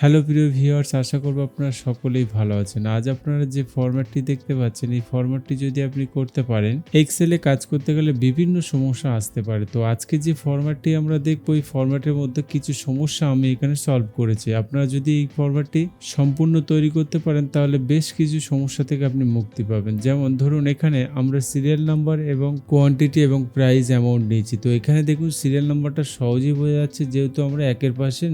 Hello প্রিয় viewers আশা করব আপনারা সকলেই ভালো আছেন। আজ আপনারা যে ফরম্যাটটি দেখতে পাচ্ছেন, এই ফরম্যাটটি যদি আপনি করতে পারেন এক্সেলে কাজ করতে গেলে বিভিন্ন সমস্যা আসতে পারে। তো আজকে যে ফরম্যাটটি আমরা দেখব, এই ফরম্যাটের মধ্যে কিছু সমস্যা আমি এখানে সলভ করেছি। আপনারা যদি এই ফরম্যাটটি সম্পূর্ণ তৈরি করতে পারেন, তাহলে বেশ কিছু সমস্যা থেকে আপনি মুক্তি পাবেন। যেমন ধরুন, এখানে আমরা সিরিয়াল নাম্বার এবং কোয়ান্টিটি এবং প্রাইস অ্যামাউন্ট নিয়েছি। তো এখানে দেখুন সিরিয়াল নাম্বারটা সহজেই বোঝা যাচ্ছে, যেহেতু আমরা একের পাশে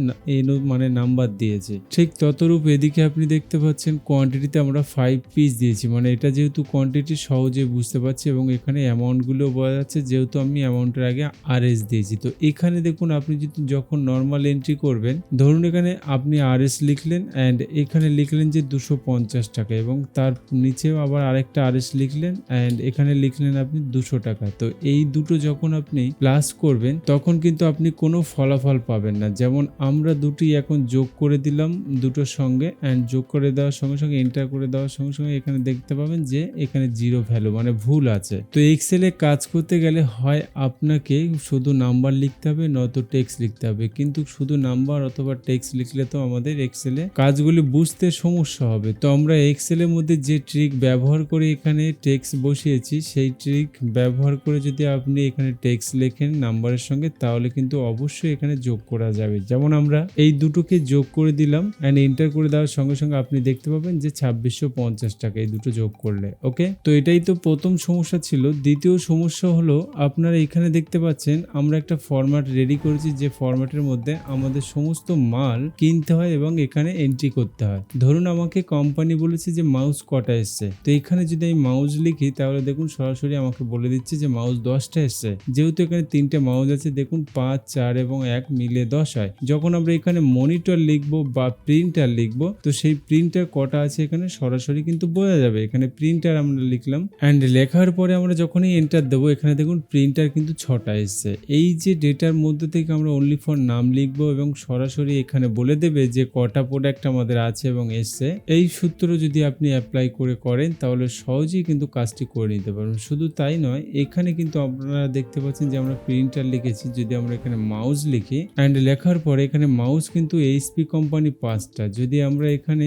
মানে নাম্বার দিয়েছি। ঠিক ততরূপ এদিকে আপনি দেখতে পাচ্ছেন কোয়ান্টিটিতে আমরা ফাইভ পিস দিয়েছি। মানে এটা যেহেতু কোয়ান্টিটি সহজে বুঝতে পারছি এবং এখানে অ্যামাউন্টগুলো বোঝা যাচ্ছে, যেহেতু আমি অ্যামাউন্টের আগে আর এস দিয়েছি। তো এখানে দেখুন, আপনি যদি যখন নর্মাল এন্ট্রি করবেন, ধরুন এখানে আপনি আর এস লিখলেন অ্যান্ড এখানে লিখলেন যে দুশো পঞ্চাশ টাকা এবং তার নিচেও আবার আরেকটা আর এস লিখলেন অ্যান্ড এখানে লিখলেন আপনি দুশো টাকা। তো এই দুটো যখন আপনি প্লাস করবেন, তখন কিন্তু আপনি কোনো ফলাফল পাবেন না। যেমন আমরা দুটি এখন যোগ করে দিলাম দুটোর সঙ্গে অ্যান্ড যোগ করে দেওয়ার সঙ্গে সঙ্গে এন্টার করে দেওয়ার সঙ্গে সঙ্গে এখানে দেখতে পাবেন যে এখানে জিরো ভ্যালু মানে ভুল আছে। তো এক্সেলে কাজ করতে গেলে হয় আপনাকে শুধু নাম্বার লিখতে হবে, নয়তো টেক্সট লিখতে হবে। কিন্তু শুধু নাম্বার অথবা টেক্সট লিখলে তো আমাদের এক্সেলে কাজগুলি বুঝতে সমস্যা হবে। তো আমরা এক্সেলের মধ্যে যে ট্রিক ব্যবহার করে এখানে টেক্সট বসিয়েছি, সেই ট্রিক ব্যবহার করে যদি আপনি এখানে টেক্সট লেখেন নাম্বারের সঙ্গে, তাহলে কিন্তু অবশ্যই এখানে যোগ করা যাবে। যেমন আমরা এই দুটোকে যোগ করে দিলাম অ্যান্ড এন্টার করে দেওয়ার সঙ্গে সঙ্গে আপনি দেখতে পাবেন যে ছাব্বিশশো পঞ্চাশ টাকা এই দুটো যোগ করলে ওকে তো এটাই তো প্রথম সমস্যা ছিল। দ্বিতীয় সমস্যা হলো, আপনারা এখানে দেখতে পাচ্ছেন, আমরা একটা ফরম্যাট রেডি করেছি, যে ফরম্যাটের মধ্যে আমাদের সমস্ত মাল কিনতে হয় এবং এখানে এন্ট্রি করতে হয়। ধরুন আমাকে কোম্পানি বলেছে যে মাউস কটা এসছে। তো এখানে যদি আমি মাউস লিখি, তাহলে দেখুন সরাসরি আমাকে বলে দিচ্ছে যে মাউস দশটা এসছে। যেহেতু এখানে তিনটে মাউস আছে, দেখুন পাঁচ, চার এবং এক মিলে দশ হয়। যখন আমরা এখানে মনিটর লিখব বা প্রিন্টার লিখব, তো সেই প্রিন্টার কটা আছে এখানে সরাসরি কিন্তু বোঝা যাবে। এখানে প্রিন্টার আমরা লিখলাম অ্যান্ড লেখার পরে আমরা যখনই এন্টার দেবো, এখানে দেখুন প্রিন্টার কিন্তু ছটা এসছে। এই যে ডেটার মধ্যে থেকে আমরা অনলি ফর নাম লিখব এবং সরাসরি এখানে বলে দেবে যে কটা প্রোডাক্ট আমাদের আছে এবং এসছে। এই সূত্র যদি আপনি অ্যাপ্লাই করে করেন, তাহলে সহজেই কিন্তু কাজটি করে নিতে পারবেন। শুধু তাই নয়, এখানে কিন্তু আপনারা দেখতে পাচ্ছেন যে আমরা প্রিন্টার লিখেছি। যদি আমরা এখানে মাউস লিখি অ্যান্ড লেখার পরে এখানে মাউস কিন্তু এইচপি কোম্পানি পাঁচটা যদি আমরা এখানে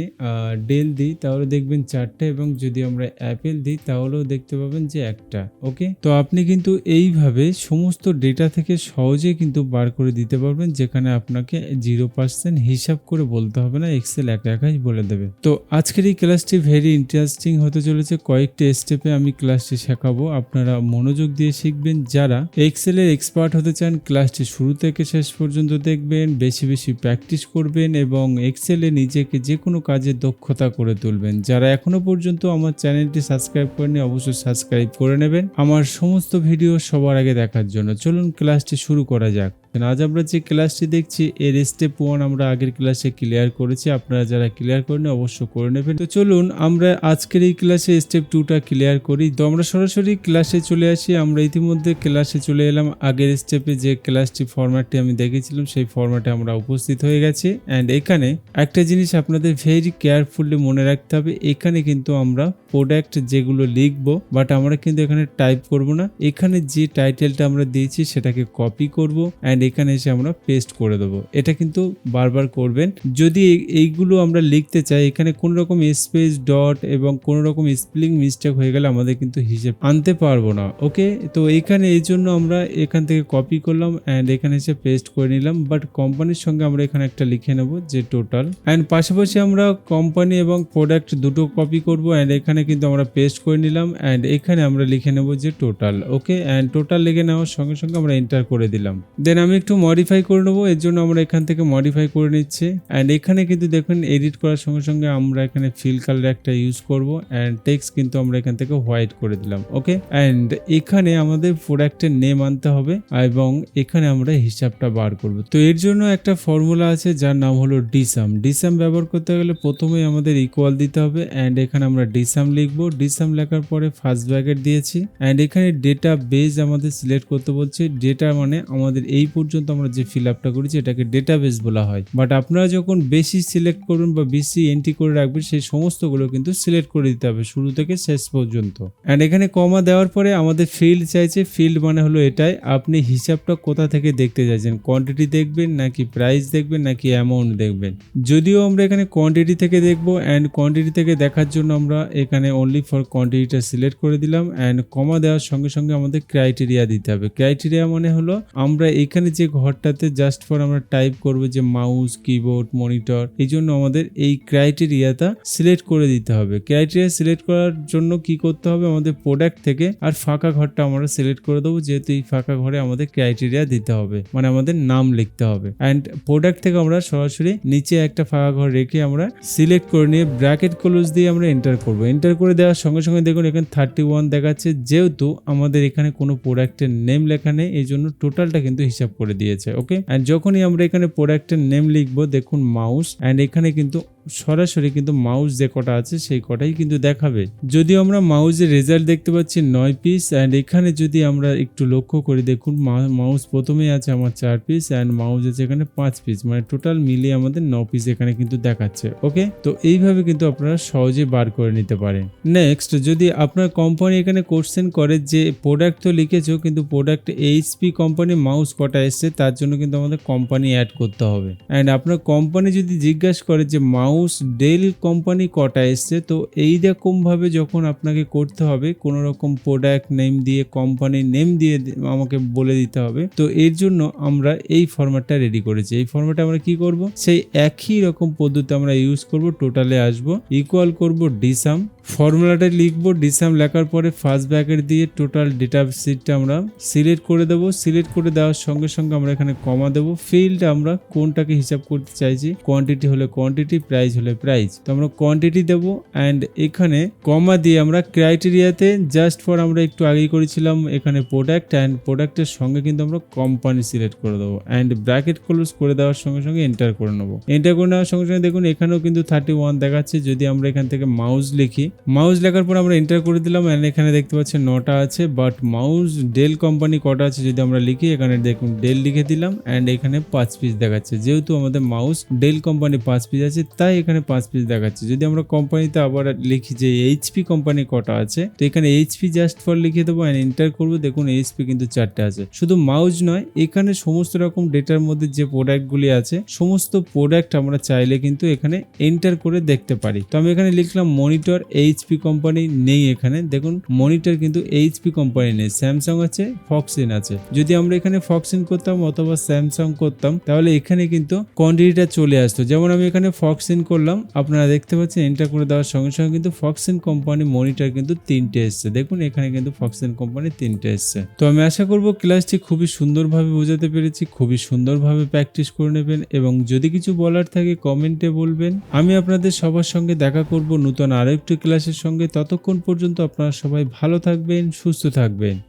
ডেল দিই, তাহলে দেখবেন চারটা এবং যদি আমরা অ্যাপেল দিই, তাহলেও দেখতে পাবেন যে একটা ওকে তো আপনি কিন্তু এইভাবে সমস্ত ডেটা থেকে সহজে কিন্তু বার করে দিতে পারবেন, যেখানে আপনাকে জিরো পার্সেন্ট হিসাব করে বলতে হবে না এক্সেল একা একাই বলে দেবে। তো আজকের এই ক্লাসটি ভেরি ইন্টারেস্টিং হতে চলেছে, কয়েকটি স্টেপে আমি ক্লাসটি শেখাবো, আপনারা মনোযোগ দিয়ে শিখবেন। যারা এক্সেলের এক্সপার্ট হতে চান ক্লাসটি শুরু থেকে শেষ পর্যন্ত দেখবেন, বেশি বেশি প্র্যাকটিস করবেন এবং এক্সেলে নিজেকে যে কোনো কাজে দক্ষতা করে তুলবেন। যারা এখনও পর্যন্ত আমার চ্যানেলটি সাবস্ক্রাইব করেনি অবশ্যই সাবস্ক্রাইব করে নেবেন। আমার সমস্ত ভিডিও সবার আগে দেখার জন্য চলুন ক্লাসটি শুরু করা যাক। আজ আমরা যে ক্লাসটি দেখছি, এর স্টেপ ওয়ান আমরা আগের ক্লাসে ক্লিয়ার করেছি। আপনারা যারা ক্লিয়ার করেন অবশ্য করে নেবেন। তো চলুন, আমরা আজকের এই ক্লাসে স্টেপ টুটা ক্লিয়ার করি। তো আমরা সরাসরি ক্লাসে চলে আসি। আমরা ইতিমধ্যে ক্লাসে চলে এলাম। আগের স্টেপে যে ক্লাসটি ফরম্যাটটি আমি দেখেছিলাম, সেই ফরম্যাটে আমরা উপস্থিত হয়ে গেছি। অ্যান্ড এখানে একটা জিনিস আপনাদের ভেরি কেয়ারফুলি মনে রাখতে হবে। এখানে কিন্তু আমরা প্রোডাক্ট যেগুলো লিখব বাট আমরা কিন্তু এখানে টাইপ করব না। এখানে যে টাইটেলটা আমরা দিয়েছি, সেটাকে কপি করব। অ্যান্ড এখানে এসে আমরা পেস্ট করে দেবো। এটা কিন্তু বারবার করবেন। যদি এইগুলো আমরা লিখতে চাই, এখানে কোন রকম স্পেস ডট এবং কোন রকম স্পেলিং মিস্টেক হয়ে গেলে আমাদের কিন্তু হিসেব আনতে পারব না। ওকে? তো এখানে এই জন্য আমরা এখান থেকে কপি করলাম অ্যান্ড এখানে এসে পেস্ট করে নিলাম। বাট কোম্পানির সঙ্গে আমরা এখানে একটা লিখে নেব যে টোটাল অ্যান্ড পাশাপাশি আমরা কোম্পানি এবং প্রোডাক্ট দুটো কপি করব অ্যান্ড এখানে কিন্তু আমরা পেস্ট করে নিলাম অ্যান্ড এখানে আমরা লিখে নেব যে টোটাল ওকে? অ্যান্ড টোটাল লিখে নেওয়ার সঙ্গে সঙ্গে আমরা এন্টার করে দিলাম। দেন আমি একটু মডিফাই করে নেব, এর জন্য আমরা এখান থেকে মডিফাই করে নিচ্ছি। অ্যান্ড এখানে কিন্তু দেখুন এডিট করার সঙ্গে সঙ্গে আমরা এখানে ফিল কালার একটা ইউজ করব অ্যান্ড টেক্সট কিন্তু আমরা এখান থেকে হোয়াইট করে দিলাম ওকে অ্যান্ড এখানে আমাদের প্রোডাক্টের নেম আনতে হবে, এবং এখানে আমরা হিসাবটা বার করব। তো এর জন্য একটা ফর্মুলা আছে, যার নাম হলো ডিসাম ডিসাম ব্যবহার করতে গেলে প্রথমেই আমাদের ইকুয়াল দিতে হবে অ্যান্ড এখানে আমরা ডিসাম লিখব। ডিসাম লেখার পরে ফার্স্ট ব্র্যাকেট দিয়েছি অ্যান্ড এখানে ডেটা বেজ আমাদের সিলেক্ট করতে বলছে। ডেটা মানে আমাদের এই পর্যন্ত আমরা যে ফিল আপটা করেছি, এটাকে ডেটাবেস বলা হয়। বাট আপনারা যখন বেশি সিলেক্ট করবেন বা বেশি এন্ট্রি করে রাখবেন, সেই সমস্তগুলো কিন্তু সিলেক্ট করে দিতে হবে শুরু থেকে শেষ পর্যন্ত। অ্যান্ড এখানে কমা দেওয়ার পরে আমাদের ফিল্ড চাইছে ফিল্ড মানে হলো এটাই। আপনি হিসাবটা কোথা থেকে দেখতে চাইছেন? কোয়ান্টিটি দেখবেন নাকি প্রাইস দেখবেন নাকি অ্যামাউন্ট দেখবেন? যদিও আমরা এখানে কোয়ান্টিটি থেকে দেখব অ্যান্ড কোয়ান্টিটি থেকে দেখার জন্য আমরা এখানে অনলি ফর কোয়ান্টিটিটা সিলেক্ট করে দিলাম। অ্যান্ড কমা দেওয়ার সঙ্গে সঙ্গে আমাদের ক্রাইটেরিয়া দিতে হবে। ক্রাইটেরিয়া মানে হলো, আমরা এখানে যে ঘরটাতে জাস্ট ফর আমরা টাইপ করব যে মাউস কিবোর্ড মনিটর এই জন্য আমাদের এই ক্রাইটেরিয়াটা সিলেক্ট করে দিতে হবে। ক্রাইটেরিয়া সিলেক্ট করার জন্য কি করতে হবে? আমাদের প্রোডাক্ট থেকে আর ফাঁকা ঘরটা আমরা সিলেক্ট করে দেবো, যেহেতু এই ফাঁকা ঘরে আমাদের ক্রাইটেরিয়া দিতে হবে মানে আমাদের নাম লিখতে হবে। অ্যান্ড প্রোডাক্ট থেকে আমরা সরাসরি নিচে একটা ফাঁকা ঘর রেখে আমরা সিলেক্ট করে নিয়ে ব্র্যাকেট ক্লোজ দিয়ে আমরা এন্টার করব। এন্টার করে দেওয়ার সঙ্গে সঙ্গে দেখুন এখানে থার্টি ওয়ান দেখাচ্ছে, যেহেতু আমাদের এখানে কোনো প্রোডাক্টের নেম লেখা নেই, এই জন্য টোটালটা কিন্তু হিসাব করে দিয়েছে ওকে অ্যান্ড যখনই আমরা এখানে প্রোডাক্টের নেম লিখব, দেখুন মাউস অ্যান্ড এখানে কিন্তু সরাসরি কিন্তু মাউস যে কটা আছে সেই কটাই কিন্তু দেখাবে। যদিও আমরা মাউসের রেজাল্ট দেখতে পাচ্ছি নয় পিস অ্যান্ড এখানে যদি আমরা একটু লক্ষ্য করি, দেখুন মাউস প্রথমেই আছে আমার চার পিস অ্যান্ড মাউস আছে এখানে পাঁচ পিস মানে টোটাল মিলিয়ে আমাদের ন পিস এখানে কিন্তু দেখাচ্ছে ওকে তো এইভাবে কিন্তু আপনারা সহজে বার করে নিতে পারেন। নেক্সট যদি আপনার কোম্পানি এখানে কোশ্চেন করে যে প্রোডাক্ট তো লিখেছো, কিন্তু প্রোডাক্ট এইচপি কোম্পানি মাউস কটা এসছে, তার জন্য কিন্তু আমাদের কোম্পানি অ্যাড করতে হবে। অ্যান্ড আপনার কোম্পানি যদি জিজ্ঞাসা করে যে মাউস ডেল কোম্পানি কটা এসছে, তো এই রকমভাবে যখন আপনাকে করতে হবে, কোনো রকম প্রোডাক্ট নেম দিয়ে কোম্পানি নেম দিয়ে আমাকে বলে দিতে হবে, তো এর জন্য আমরা এই ফরম্যাটটা রেডি করেছি। এই ফরম্যাটে আমরা কি করব? সেই একই রকম পদ্ধতি আমরা ইউজ করব টোটালে আসব ইকুয়াল করব ডিসাম ফর্মুলাটা লিখব ডিসাম লেখার পরে ফার্স্ট ব্র্যাকেট দিয়ে টোটাল ডেটা সিটটা আমরা সিলেক্ট করে দেবো। সিলেক্ট করে দেওয়ার সঙ্গে সঙ্গে আমরা এখানে কমা দেবো। ফিল্ড আমরা কোনটাকে হিসাব করতে চাইছি? কোয়ান্টিটি হলে কোয়ান্টিটি প্রাইস হলে প্রাইস তো আমরা কোয়ান্টিটি দেবো অ্যান্ড এখানে কমা দিয়ে আমরা ক্রাইটেরিয়াতে জাস্ট ফর আমরা একটু আগেই করেছিলাম এখানে প্রোডাক্ট অ্যান্ড প্রোডাক্টের সঙ্গে কিন্তু আমরা কোম্পানি সিলেক্ট করে দেবো। অ্যান্ড ব্র্যাকেট ক্লোজ করে দেওয়ার সঙ্গে সঙ্গে এন্টার করে নেব। এন্টার করে নেওয়ার সঙ্গে সঙ্গে দেখুন, এখানেও কিন্তু থার্টি ওয়ান দেখাচ্ছে। যদি আমরা এখান থেকে মাউস লিখি মাউস লেখার পর আমরা এন্টার করে দিলাম অ্যান্ড এখানে দেখতে পাচ্ছেন নটা আছে বাট মাউস ডেল কোম্পানি কটা আছে যদি আমরা লিখি, এখানে দেখুন ডেল লিখে দিলাম অ্যান্ড এখানে পাঁচ পিস দেখাচ্ছে। যেহেতু আমাদের মাউস ডেল কোম্পানি পাঁচ পিস আছে, তাই এখানে পাঁচ পিস দেখাচ্ছে। যদি আমরা কোম্পানিতে আবার লিখি যে এইচপি কোম্পানি কটা আছে, তো এখানে এইচপি জাস্ট ফর লিখে দেবো অ্যান্ড এন্টার করব। দেখুন এইচপি কিন্তু চারটে আছে। শুধু মাউস নয়, এখানে সমস্ত রকম ডেটার মধ্যে যে প্রোডাক্টগুলি আছে, সমস্ত প্রোডাক্ট আমরা চাইলে কিন্তু এখানে এন্টার করে দেখতে পারি। তো আমি এখানে লিখলাম মনিটর এইচপি কোম্পানি নেই এখানে। দেখুন মনিটর কিন্তু এইচপি কোম্পানি নেই। স্যামসাং আছে ফক্সিন আছে। যদি আমরা এখানে ফক্সিন করতাম অথবা স্যামসাং করতাম, তাহলে এখানে কিন্তু কোয়ান্টিটিটা চলে আসতো। যেমন আমি এখানে ফক্সিন করলাম, আপনারা দেখতে পাচ্ছেন এন্টার করে দেওয়ার সঙ্গে সঙ্গে কিন্তু ফক্সিন কোম্পানি মনিটর কিন্তু তিনটে এসছে। দেখুন, এখানে কিন্তু ফক্সিন কোম্পানি তিনটে এসছে। তো আমি আশা করব ক্লাসটি খুবই সুন্দরভাবে বোঝাতে পেরেছি, খুবই সুন্দরভাবে প্র্যাকটিস করে নেবেন এবং যদি কিছু বলার থাকে কমেন্টে বলবেন। আমি আপনাদের সবার সঙ্গে দেখা করব নতুন আরেকটি ক্লাসের সঙ্গে ততক্ষণ পর্যন্ত আপনারা সবাই ভালো থাকবেন সুস্থ থাকবেন।